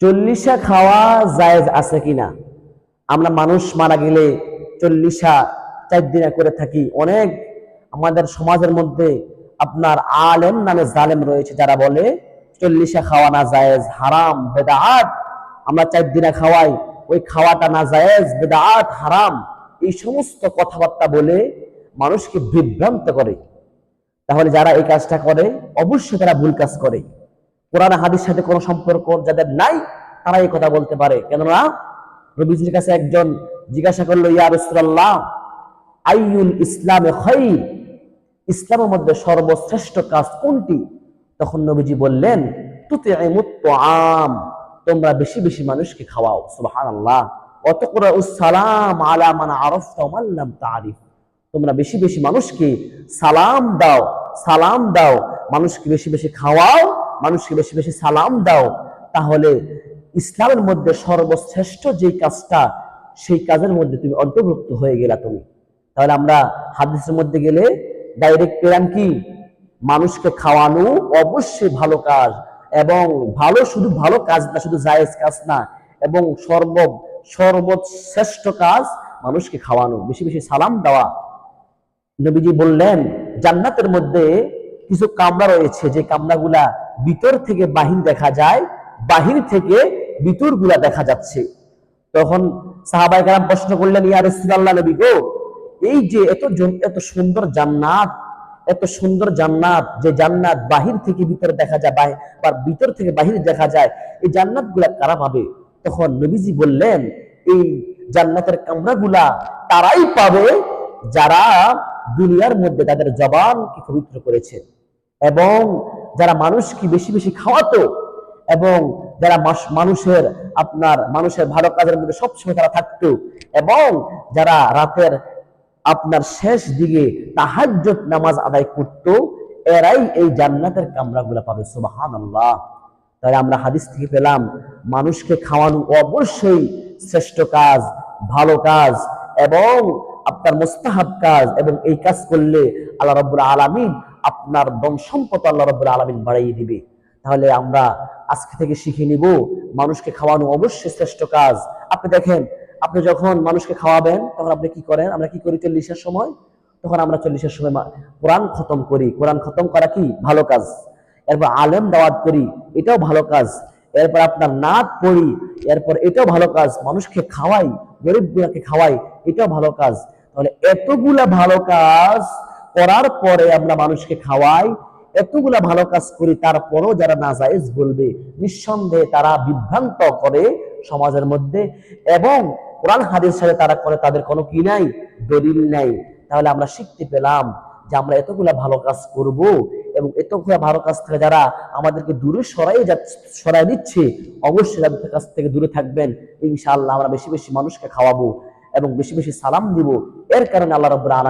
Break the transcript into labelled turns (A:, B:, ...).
A: চল্লিশা খাওয়া জায়েজ আছে কিনা? আমরা মানুষ মারা গেলে চল্লিশা চার দিনে করে থাকি। অনেক আমাদের সমাজের মধ্যে আপনার আলেম নামে জালেম রয়েছে যারা বলে চল্লিশা খাওয়া না জায়েজ, হারাম, বেদাত। আমরা চার দিনে খাওয়াই, ওই খাওয়াটা না জায়েজ, বেদাত, হারাম। এই সমস্ত কথাবার্তা বলে মানুষকে বিভ্রান্ত করে। তাহলে যারা এই কাজটা করে, অবশ্যই তারা ভুল কাজ করে। কোরআন হাদিস সাথে কোনো সম্পর্ক যাদের নাই তারা এই কথা বলতে পারে। কেননা, নবীজির কাছে একজন জিজ্ঞাসা করল, ইয়া রাসূলুল্লাহ, আইয়ুল ইসলামে খাইর? ইসলামের মধ্যে সর্বশ্রেষ্ঠ কাজ কোনটি? তখন নবীজি বললেন তুতিমুত আম তোমরা বেশি বেশি মানুষকে খাওয়াও। সুবহানাল্লাহ। অতকরা সালাম আলা মান আরাফতা ওয়া তারিফ তোমরা বেশি বেশি মানুষকে সালাম দাও সালাম দাও। মানুষকে বেশি বেশি খাওয়াও মানুষকে বেশি বেশি সালাম দাও, তাহলে ইসলামের মধ্যে সর্বশ্রেষ্ঠ যে কাজটা, সেই কাজের মধ্যে তুমি অন্তর্ভুক্ত হয়ে গেলা তুমি। তাহলে আমরা হাদিসের মধ্যে গেলে ডাইরেক্ট পেলাম কি? মানুষকে খাওয়ানো অবশ্যই ভালো কাজ এবং ভালো শুধু ভালো কাজ না, শুধু জায়েজ কাজ না, এবং সর্ব, সর্বশ্রেষ্ঠ কাজ মানুষকে খাওয়ানো, বেশি বেশি সালাম দেওয়া। নবীজি বললেন, জান্নাতের মধ্যে কিছু কামরা রয়েছে, যে কামরাগুলা ভিতর থেকে বাহির দেখা যায়, বাহির থেকে ভিতরগুলা দেখা যাচ্ছে। তখন সাহাবাই কালাম প্রশ্ন করলেন, ইয়া রাসূলুল্লাহ নবী গো, এই যে এত এত সুন্দর জান্নাত, এত সুন্দর জান্নাত, যে জান্নাত বাহির থেকে ভিতরে দেখা যায় বা ভিতর থেকে বাহির দেখা যায়, এই জান্নাতগুলা কারা পাবে? তখন নবীজি বললেন, এই জান্নাতের কামরাগুলা তারাই পাবে যারা দুনিয়ার মধ্যে তাদের জবানকে পবিত্র করেছে এবং যারা মানুষকে বেশি বেশি খাওয়াতো এবং যারা মানুষের আপনার মানুষের ভালো কাজের মধ্যে সবসময় তারা থাকতো এবং যারা রাতের আপনার শেষ দিকে তাহাজ্জুদ নামাজ আদায় করত, এরাই এই জান্নাতের কামরাগুলো পাবে সুবাহান আল্লাহ তাই আমরা হাদিস থেকে পেলাম, মানুষকে খাওয়ানো অবশ্যই শ্রেষ্ঠ কাজ, ভালো কাজ এবং আপনার মুস্তাহাব কাজ এবং এই কাজ করলে আল্লাহ রব্বুল আলামিন আপনার দম সম্পদ আল্লাহ রব্বুল আলামিন বাড়াইয়ে দিবে। তাহলে আমরা আজকে থেকে শিখে নিব মানুষকে খাওয়ানো অবশ্যই শ্রেষ্ঠ কাজ। আপনি দেখেন, আপনি যখন মানুষকে খাওয়াবেন, তখন আপনি কি করেন? আমরা কি করি চল্লিশের সময়? তখন আমরা চল্লিশের সময় কোরআন খতম করি। কোরআন খতম করা কি? ভালো কাজ। এরপর আলেম দাওয়াত করি, এটাও ভালো কাজ। এরপর আপনার নাচ পড়ি, এরপর এটাও ভালো কাজ। মানুষকে খাওয়াই, গরিব গুলাকে খাওয়াই, এটাও ভালো কাজ। তাহলে এতগুলা ভালো কাজ করার পরে আমরা মানুষকে খাওয়াই, এতগুলা ভালো কাজ করি, তারপরও যারা নাজায়েজ বলবে, নিঃসন্দেহে তারা বিভ্রান্ত করে সমাজের মধ্যে এবং কোরআন হাদিস সাথে তারা করে, তাদের কোনো কি নাই? দলিল নাই। তাহলে আমরা শিখতে পেলাম যে আমরা এতগুলা ভালো কাজ করব এবং এতগুলা ভালো কাজ থেকে যারা আমাদেরকে দূরে সরাই যাচ্ছে, সরাই দিচ্ছে, অবশ্যই তাদের কাছ থেকে দূরে থাকবেন। ইনশাআল্লাহ আমরা বেশি বেশি মানুষকে খাওয়াবো এবং বেশি বেশি সালাম দিব। এর কারণে আল্লাহ রব্বুল আলামিন